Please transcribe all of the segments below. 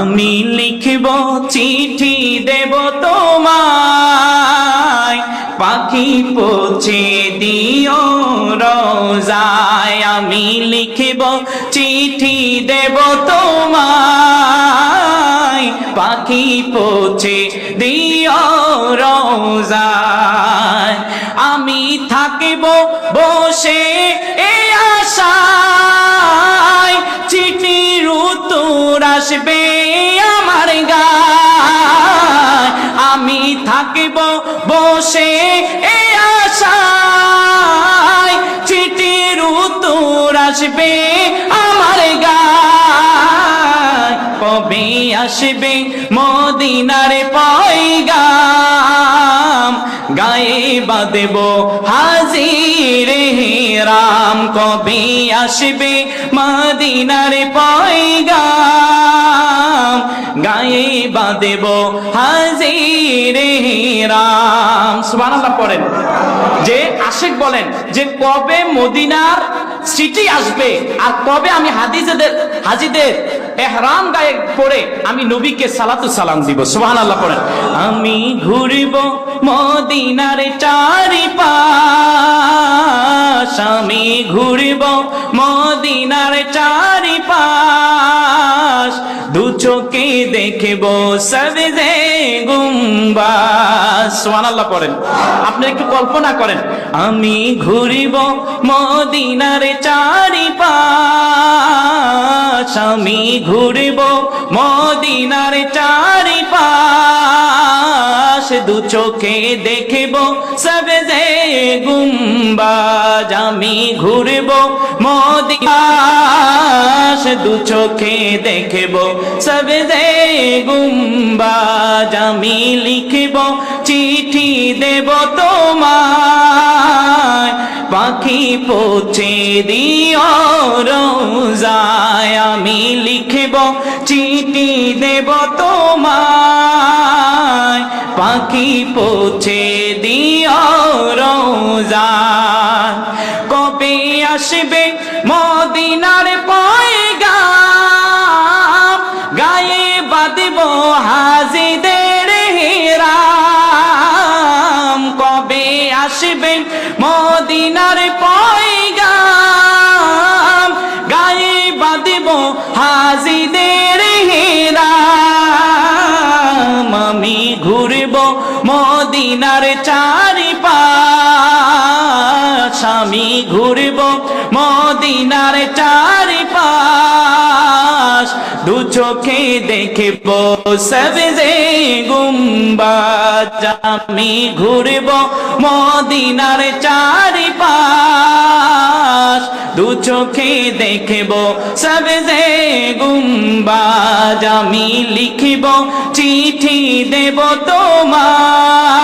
আমি লিখব চিঠি দেব তোমায়। পাখি পৌঁছে দিও রোজায়। আমি লিখব চিঠি দেব তোমায়। পাখি পৌঁছে দিও রোজায়। আমি থাকিব বসে এ থাকিব বসে এ আশায়। চিঠির উত্তর আসবে আমার গায়। কবে আসবে মদিনার পয়গাম? গায়ে বাদেব হাজির রাম। কবে আসবে মদিনার পয়গাম? গায়ে বাদেব হাজির পড়েন। যে বলেন যে কবে মদিনার সিটি আসবে আর কবে আমি হাদিজেদের হাজিদের এহরাম গায়ে পড়ে আমি নবীকে সালাতু সালাম দিব। সুবহান আল্লাহ পড়েন। আমি ঘুরিব মদিনার চারি পাশ আমি ঘুরিব মদিনার চারি পাশ দু চোখে দেখব সবজে গুম্বাস করেন আপনি একটু কল্পনা করেন, আমি ঘুরিব মদিনার চারি পাশ আমি ঘুরিব মদিনার চারি পাশ দু চোখে দেখব, সবজে গুম্বাজ আমি ঘুরব, মদিনাশ দু চোখে দেখব গুম্বাজ আমি লিখব, চিঠি দেব তোমায়, পাখি পৌঁছে দিও রোজায় আমি লিখব, চিঠি দেব পাখি পৌঁছে দিও রোজায় কবে আসবে মদিনার পয়গাম? গায়ে বাঁধব হাজিদের হেরাম। কবে আসবে মদিনার পয়গাম? গায়ে বাঁধব হাজিদের মদিনার চারি পাশ আমি ঘুরব। মদিনার চারি পাশ দু চোখে দেখব। সবজে গুম্বাজ আমি ঘুরব। মদিনার চারি পাশ দু চোখে দেখব। সবজে গুম্বাজ আমি লিখিব। চিঠি দেব তোমায়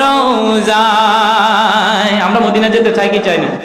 রোজায়। আমরা মদিনা যেতে চাই কি চাই না?